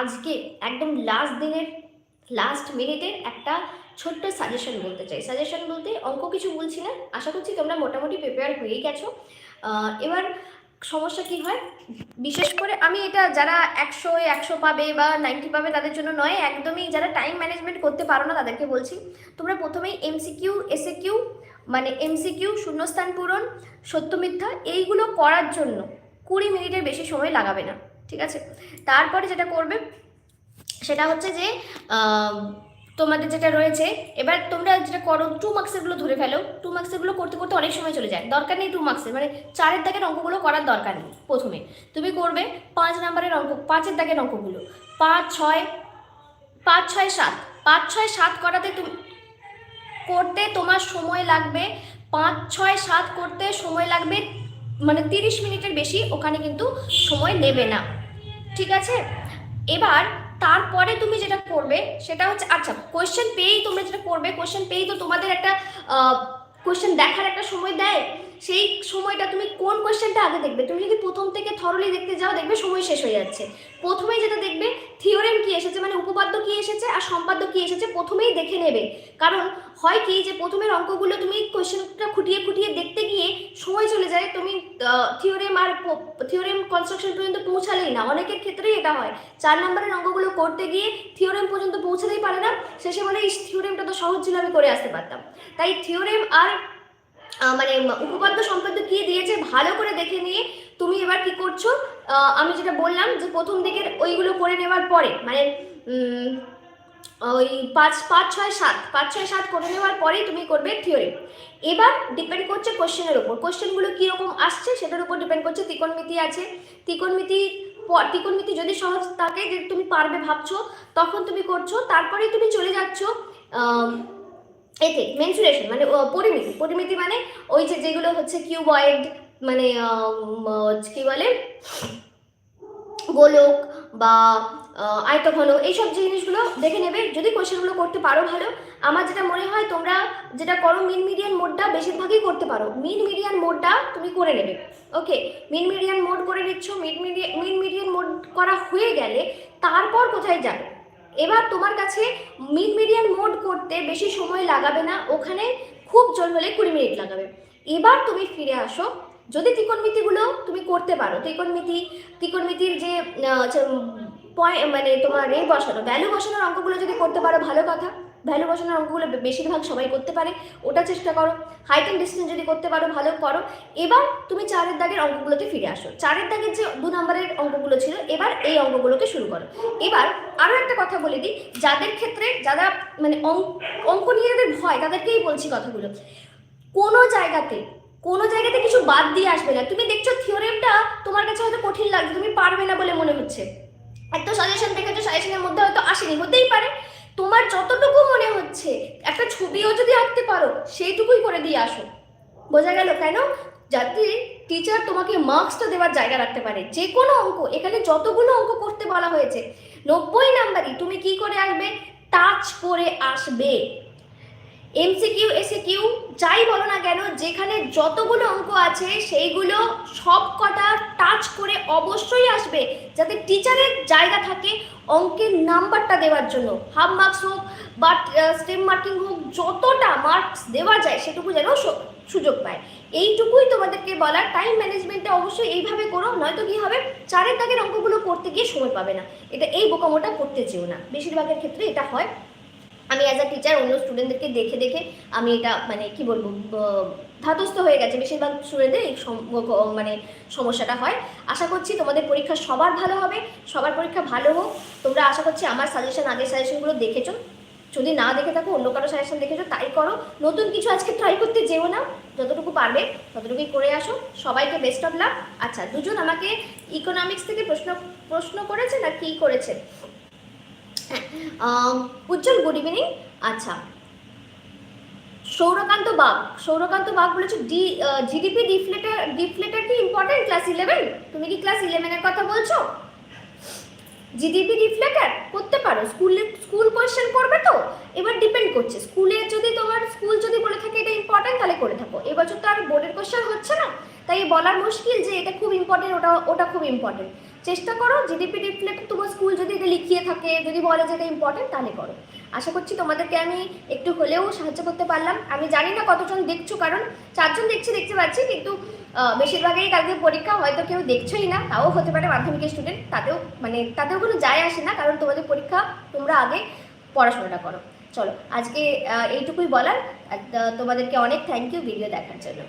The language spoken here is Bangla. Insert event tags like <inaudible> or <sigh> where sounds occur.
আজকে একদম লাস্ট দিনের লাস্ট মিনিটের একটা ছোট্ট সাজেশন বলতে চাই। সাজেশন বলতে অঙ্ক কিছু বলছি না, আশা করছি তোমরা মোটামুটি প্রিপেয়ার হয়েই গেছো। এবার সমস্যা কি হয়? বিশেষ করে আমি এটা যারা একশো একশো পাবে বা নাইনটি পাবে তাদের জন্য নয়, একদমই যারা টাইম ম্যানেজমেন্ট করতে পারো না তাদেরকে বলছি, তোমরা প্রথমেই এমসিকিউ এসএ কিউ মানে এমসিকিউ শূন্যস্থান পূরণ, সত্য মিথ্যা, এইগুলো করার জন্য কুড়ি মিনিটের বেশি সময় লাগাবে না। ঠিক আছে? তারপরে যেটা করবে, সেটা হচ্ছে যে তোমাদের যেটা রয়েছে, এবার তোমরা যেটা করো টু মার্কসেরগুলো ধরে ফেলো। টু মার্কসেরগুলো করতে করতে অনেক সময় চলে যায়। দরকার নেই টু মার্কসের মানে চারের দাগের অঙ্কগুলো করার দরকার নেই প্রথমে। তুমি করবে পাঁচ নাম্বারের অঙ্ক, পাঁচের দাগের অঙ্কগুলো। পাঁচ, ছয় পাঁচ, ছয়, সাত। পাঁচ, ছয়, সাত করাতে তুমি, করতে তোমার সময় লাগবে, পাঁচ, ছয়, সাত করতে সময় লাগবে মানে তিরিশ মিনিটের বেশি, ওখানে কিন্তু সময় নেবে না। ঠিক আছে? এবার তারপরে তুমি যেটা করবে, সেটা হচ্ছে আচ্ছা কোয়েশ্চেন পেয়েই তোমরা যেটা করবে কোয়েশ্চেন পেয়েই তো তোমাদের একটা কোয়েশ্চেন দেখার একটা সময় দেয়। সেই সময়টা তুমি কোন কোয়েশ্চেনটা আগে দেখবে? তুমি যদি প্রথম থেকে থরলি দেখতে যাও, দেখবে সময় শেষ হয়ে যাচ্ছে। প্রথমেই যেটা দেখবে থিওরেম কি এসেছে? মানে উপপাদ্য কি এসেছে আর সম্পাদ্য কি এসেছে প্রথমেই দেখে নেবে। কারণ হয় কি যে প্রথমের অঙ্কগুলো তুমি কোয়েশ্চেনটা খুঁটিয়ে খুঁটিয়ে দেখতে গিয়ে সময় চলে যায়, তুমি থিওরেম আর থিওরেম কনস্ট্রাকশন পর্যন্ত পৌঁছালেই না। অনেকের ক্ষেত্রেই এটা হয়। চার নম্বরের অঙ্কগুলো করতে গিয়ে থিওরেম পর্যন্ত পৌঁছাতেই পারে না। শেষে বলে এই থিওরেমটা তো সহজ ছিল, আমি করে আসতে পারতাম। তাই থিওরেম আর মানে উপপাদ্য সম্পাদ্য কি দিয়েছে ভালো করে দেখে নিয়ে তুমি এবার কি করছ? আমি যেটা বললাম যে প্রথম দিকের ওইগুলো করে নেওয়ার পরে মানে ওই পাঁচ পাঁচ, ছয়, সাত, পাঁচ, ছয়, সাত করে নেওয়ার পরেই তুমি করবে থিওরি এবার ডিপেন্ড করছে কোশ্চেনের উপর। কোশ্চেনগুলো কীরকম আসছে সেটার উপর ডিপেন্ড করছে ত্রিকোণমিতি আছে। ত্রিকোণমিতি ত্রিকোণমিতি যদি সহজ থাকে যে তুমি পারবে ভাবছ, তখন তুমি করছ, তারপরেই তুমি চলে যাচ্ছ এতে মেনসুরেশন মানে পরিমিতি। পরিমিতি মানে ওই যে যেগুলো হচ্ছে কিউবয়েড মানে কি বলে? গোলক বা আয়তঘন, এইসব জিনিসগুলো দেখে নেবে। যদি কোশ্চেনগুলো করতে পারো ভালো, আমার যেটা মনে হয় তোমরা যেটা করো মিন মিডিয়ান মোডটা বেশিরভাগই করতে পারো। মিন মিডিয়ান মোডটা তুমি করে নেবে। ওকে মিন মিডিয়ান মোড করে নিচ্ছ mean median mean median mode করা হয়ে গেলে তারপর কোথায় যাবে? এবার তোমার কাছে মিড মিডিয়ান মোড করতে বেশি সময় লাগাবে না, ওখানে খুব জোর হলে কুড়ি মিনিট লাগাবে। এবার তুমি ফিরে আসো। যদি ত্রিকোণমিতিগুলো তুমি করতে পারো, ত্রিকোণমিতি, ত্রিকোণমিতির যে মানে তোমার এই বসানো ভ্যালু বসানোর অঙ্কগুলো যদি করতে পারো, ভালো কথা। ভ্যালু বসানোর অঙ্কগুলো বেশিরভাগ সবাই করতে পারে। ওটা চেষ্টা করো। হাইট অ্যান্ড ডিস্টেন্স যদি করতে পারো, ভালো করো। এবার তুমি চারের দাগের অঙ্কগুলোতে ফিরে আসো। চারের দাগের যে দু নম্বরের অঙ্কগুলো ছিল, এবার এই অঙ্কগুলোকে শুরু করো। এবার আরও একটা কথা বলে দিই। যাদের ক্ষেত্রে যারা মানে অঙ্ক নিয়ে যাদের ভয়, তাদেরকেই বলছি কথাগুলো। কোনো জায়গাতে কোনো জায়গাতে কিছু বাদ দিয়ে আসবে না। তুমি দেখছ থিওরেমটা তোমার কাছে হয়তো কঠিন লাগছে, তুমি পারবে না বলে মনে হচ্ছে। একটা সাজেশন দেখেছ সাজেশনের মধ্যে হয়তো আসেনি, হতেই পারে। তোমার যতটুকু মনে হচ্ছে, একটা ছবিও যদি আঁকতে পারো, সেইটুকুই করে দিয়ে আসো। বোঝা গেল কেন? যাতে টিচার তোমাকে মার্কসটা দেওয়ার জায়গা রাখতে পারে। যে কোনো অঙ্ক, এখানে যতগুলো অঙ্ক করতে বলা হয়েছে, নব্বই নাম্বারই তুমি কি করে আসবে টাচ করে আসবে। এমসিকিউ এসে কিউ যাই বলো না কেন, যেখানে যতগুলো অঙ্ক আছে, সেইগুলো সব কটা টাচ করে অবশ্যই আসবে, যাতে টিচারের জায়গা থাকে অঙ্কের নাম্বারটা দেওয়ার জন্য। হাফ মার্কস হোক, বা স্টেম মার্কিং হোক, যতটা মার্কস দেওয়া যায়, সেটুকু যেন সুযোগ পায়। এইটুকুই তোমাদেরকে বলার টাইম ম্যানেজমেন্টটা অবশ্যই এইভাবে করো, নয়তো কী হবে, চারের দাগের অঙ্কগুলো করতে গিয়ে সময় পাবে না। এটা এই বোকামোটা করতে চেও না। বেশিরভাগের ক্ষেত্রে এটা হয়। আমি অ্যাজ আ টিচার অন্য স্টুডেন্টদেরকে দেখে দেখে আমি এটা মানে কি বলব ধাতস্থ হয়ে গেছে। বেশিরভাগ স্টুডেন্টদের এই মানে সমস্যাটা হয়। আশা করছি তোমাদের পরীক্ষা সবার ভালো হবে, সবার পরীক্ষা ভালো হোক। তোমরা আশা করছি আমার সাজেশন আগের সাজেশনগুলো দেখেছ। যদি না দেখে থাকো, অন্য কারও সাজেশন দেখেছ, তাই করো। নতুন কিছু আজকে ট্রাই করতে যেও না, যতটুকু পারবে ততটুকুই করে আসো। সবাইকে বেস্ট অফ লাভ আচ্ছা দুজন আমাকে ইকোনমিক্স থেকে প্রশ্ন প্রশ্ন করেছে না কি করেছে? <laughs> হ্যাঁ উজ্জ্বল গুড ইভিনিং আচ্ছা সৌরকান্ত বাগ সৌরকান্ত বাগ বলেছে ডি জিডিপি ডিফলেটার ডিফলেটার কি ইম্পর্টেন্ট ক্লাস ইলেভেন তুমি কি ক্লাস ইলেভেনের কথা বলছো? জিডিপি রিফ্লেক্টার করতে পারো স্কুলে স্কুল কোয়েশ্চেন করবে তো? এবার ডিপেন্ড করছে স্কুলে যদি তোমার স্কুল যদি বলে থাকে এটা ইম্পর্টেন্ট তাহলে করে থাকো। এবছর তো আর বোর্ডের কোয়েশ্চেন হচ্ছে না, তাই বলার মুশকিল যে এটা খুব ইম্পর্টেন্ট ওটা ওটা খুব ইম্পর্টেন্ট চেষ্টা করো জিডিপি রিফ্লেক্ট তোমার স্কুল যদি এটা লিখিয়ে থাকে, যদি বলে যে এটা ইম্পর্টেন্ট তাহলে করো। আশা করছি তোমাদেরকে আমি একটু হলেও সাহায্য করতে পারলাম। আমি জানি না কতজন দেখছ, কারণ চারজন দেখছি, দেখতে পাচ্ছি, কিন্তু বেশিরভাগই কালকে পরীক্ষা, হয়তো কেউ দেখছোই না, তাও হতে পারে মাধ্যমিকের স্টুডেন্ট তাতেও মানে তাতেও কোনো যায় আসে না, কারণ তোমাদের পরীক্ষা তোমরা আগে পড়াশোনাটা করো। চলো, আজকে এইটুকুই বলার তোমাদেরকে অনেক থ্যাংক ইউ ভিডিও দেখার জন্য।